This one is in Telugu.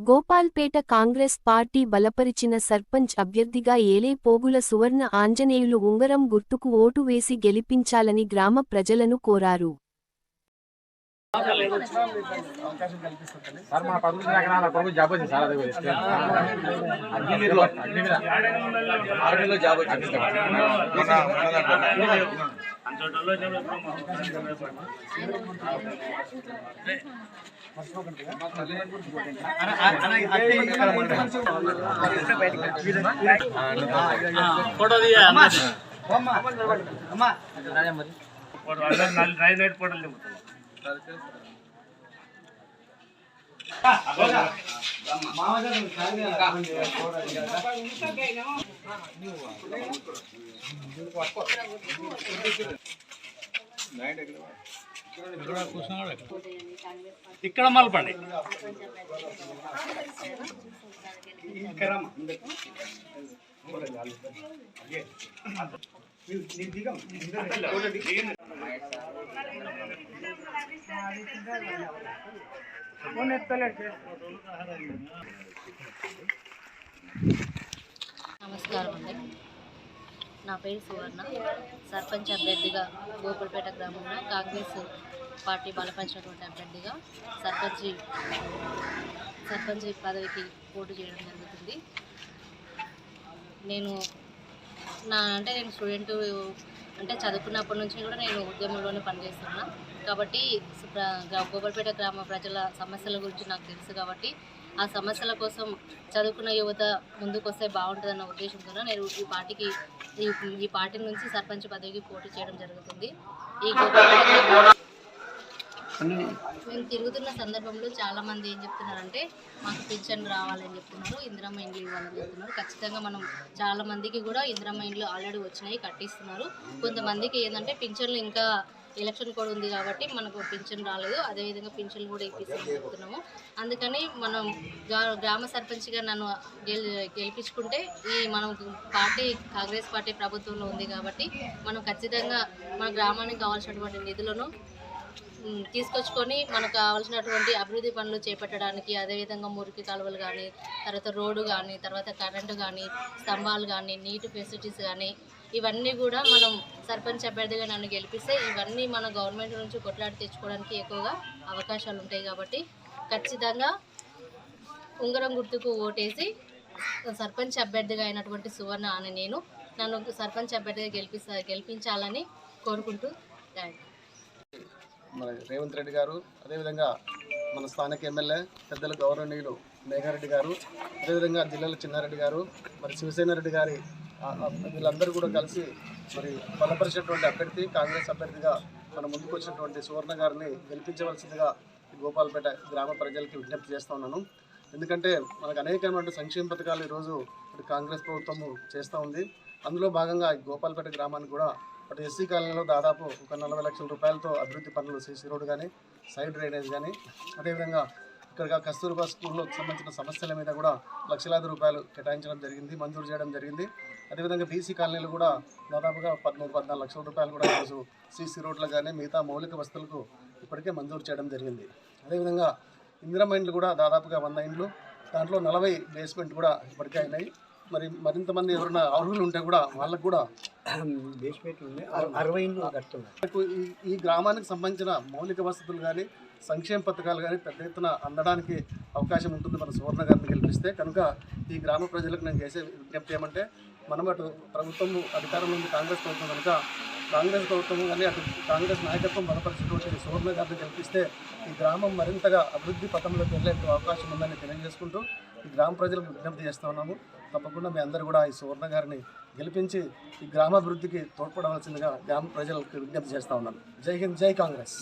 గోపాల్పేట కాంగ్రెస్ పార్టీ బలపరిచిన సర్పంచ్ అభ్యర్థిగా ఏలే పోగుల సువర్ణ ఆంజనేయులు ఉంగరం గుర్తుకు ఓటు వేసి గెలిపించాలని గ్రామ ప్రజలను కోరారు. సార్ ఫోటో తీయ? నైట్ నైట్ ఫోటోలు మామగారు ఇక్కడ మలపండి నమస్కారం అండి నా పేరు సువర్ణ. సర్పంచ్ అభ్యర్థిగా గోపులపేట గ్రామంలో కాంగ్రెస్ పార్టీ బలపరిచినటువంటి అభ్యర్థిగా సర్పంచ్ సర్పంచ్ పదవికి పోటీ చేయడం జరుగుతుంది. నేను నా అంటే నేను స్టూడెంట్ అంటే చదువుకున్నప్పటి నుంచి కూడా నేను ఉద్యమంలోనే పనిచేస్తున్నా. కాబట్టి ప్ర- గ్రామ ప్రజల సమస్యల గురించి నాకు తెలుసు కాబట్టి ఆ సమస్యల కోసం చదువుకున్న యువత ముందుకొస్తే బాగుంటుందన్న ఉద్దేశంతో నేను ఈ పార్టీకి ఈ ఈ పార్టీ నుంచి సర్పంచ్ పదవికి పోటీ చేయడం జరుగుతుంది. ఈ మేము తిరుగుతున్న సందర్భంలో చాలా మంది ఏం చెప్తున్నారంటే మాకు పింఛన్ రావాలని చెప్తున్నారు ఇందిరమ్మ ఇండ్లు ఇవ్వాలని చెప్తున్నారు. ఖచ్చితంగా మనం చాలా మందికి కూడా ఇందిరమ్మ ఇండ్లు ఆల్రెడీ వచ్చినాయి కట్టిస్తున్నారు. కొంతమందికి ఏంటంటే పింఛన్లు ఇంకా ఎలక్షన్ కూడా ఉంది కాబట్టి మనకు పింఛన్ రాలేదు. అదేవిధంగా పింఛన్లు కూడా ఇప్పిస్తామని చెప్తున్నాము. అందుకని మనం గ్రా- గ్రామ సర్పంచ్గా నన్ను గెలి గెలిపించుకుంటే ఈ మనం పార్టీ కాంగ్రెస్ పార్టీ ప్రభుత్వంలో ఉంది కాబట్టి మనం ఖచ్చితంగా మన గ్రామానికి కావాల్సినటువంటి నిధులను తీసుకొచ్చుకొని మనకు కావాల్సినటువంటి అభివృద్ధి పనులు చేపట్టడానికి అదేవిధంగా మురికి కాలువలు కానీ తర్వాత రోడ్డు కానీ తర్వాత కరెంటు కానీ స్తంభాలు కానీ నీటి ఫెసిలిటీస్ కానీ ఇవన్నీ కూడా మనం సర్పంచ్ అభ్యర్థిగా నన్ను గెలిపిస్తే ఇవన్నీ మన గవర్నమెంట్ నుంచి కొట్లాడి తెచ్చుకోవడానికి ఎక్కువగా అవకాశాలు ఉంటాయి కాబట్టి ఖచ్చితంగా ఉంగరం గుర్తుకు ఓటేసి సర్పంచ్ అభ్యర్థిగా అయినటువంటి సువర్ణ అని నేను నన్ను సర్పంచ్ అభ్యర్థిగా గెలిపిస్తా గెలిపించాలని కోరుకుంటూ మన రేవంత్ రెడ్డి గారు అదేవిధంగా మన స్థానిక ఎమ్మెల్యే పెద్దల గౌరవనీయులు మేఘారెడ్డి గారు అదేవిధంగా జిల్లాల చిన్నారెడ్డి గారు మరి శివసేన రెడ్డి గారి వీళ్ళందరూ కూడా కలిసి మరి బలపరిచినటువంటి అభ్యర్థి కాంగ్రెస్ అభ్యర్థిగా మన ముందుకు వచ్చినటువంటి సువర్ణ గారిని గెలిపించవలసిందిగా గోపాల్పేట గోపాలపేట గ్రామ ప్రజలకి విజ్ఞప్తి చేస్తా ఉన్నాను. ఎందుకంటే మనకు అనేకమైన సంక్షేమ పథకాలు ఈరోజు ఇప్పుడు కాంగ్రెస్ ప్రభుత్వము చేస్తూ ఉంది. అందులో భాగంగా ఈ గోపాలపేట గ్రామానికి కూడా అటు ఎస్సీ కాలనీలో దాదాపు ఒక నలభై లక్షల రూపాయలతో అభివృద్ధి పనులు సీసీ రోడ్డు కానీ సైడ్ డ్రైనేజ్ కానీ అదేవిధంగా ఇక్కడ కస్తూర్బా స్కూల్లో సంబంధించిన సమస్యల మీద కూడా లక్షలాది రూపాయలు కేటాయించడం జరిగింది మంజూరు చేయడం జరిగింది. అదేవిధంగా బీసీ కాలనీలు కూడా దాదాపుగా పదమూడు పద్నాలుగు లక్షల రూపాయలు కూడా ఈరోజు సీసీ రోడ్లు కానీ మిగతా మౌలిక వస్తువులకు ఇప్పటికే మంజూరు చేయడం జరిగింది. అదేవిధంగా ఇందిరా ఇండ్లు కూడా దాదాపుగా వంద ఇండ్లు దాంట్లో నలభై బేస్మెంట్ కూడా ఇప్పటికే అయినాయి. మరి మరింత మంది ఎవరైనా అర్హులు ఉంటే కూడా వాళ్ళకు కూడా అరవై ఈ గ్రామానికి సంబంధించిన మౌలిక వసతులు కానీ సంక్షేమ పథకాలు కానీ పెద్ద ఎత్తున అందడానికి అవకాశం ఉంటుంది మన సువర్ణ గారిని గెలిపిస్తే. కనుక ఈ గ్రామ ప్రజలకు నేను చేసే విజ్ఞప్తి ఏమంటే మనం అటు ప్రభుత్వం అధికారంలో ఉంది కాంగ్రెస్ ప్రభుత్వం కనుక కాంగ్రెస్ ప్రభుత్వం కానీ అటు కాంగ్రెస్ నాయకత్వం బలపరిచినటువంటి సువర్ణ గారిని గెలిపిస్తే ఈ గ్రామం మరింతగా అభివృద్ధి పథంలోకి వెళ్ళే అవకాశం ఉందని తెలియజేసుకుంటూ ఈ గ్రామ ప్రజలకు విజ్ఞప్తి చేస్తూ ఉన్నాము. తప్పకుండా మీ అందరూ కూడా ఈ సువర్ణ గారిని గెలిపించి ఈ గ్రామాభివృద్ధికి తోడ్పడవలసిందిగా గ్రామ ప్రజలకు విజ్ఞప్తి చేస్తూ ఉన్నాను జై హింద్ జై కాంగ్రెస్.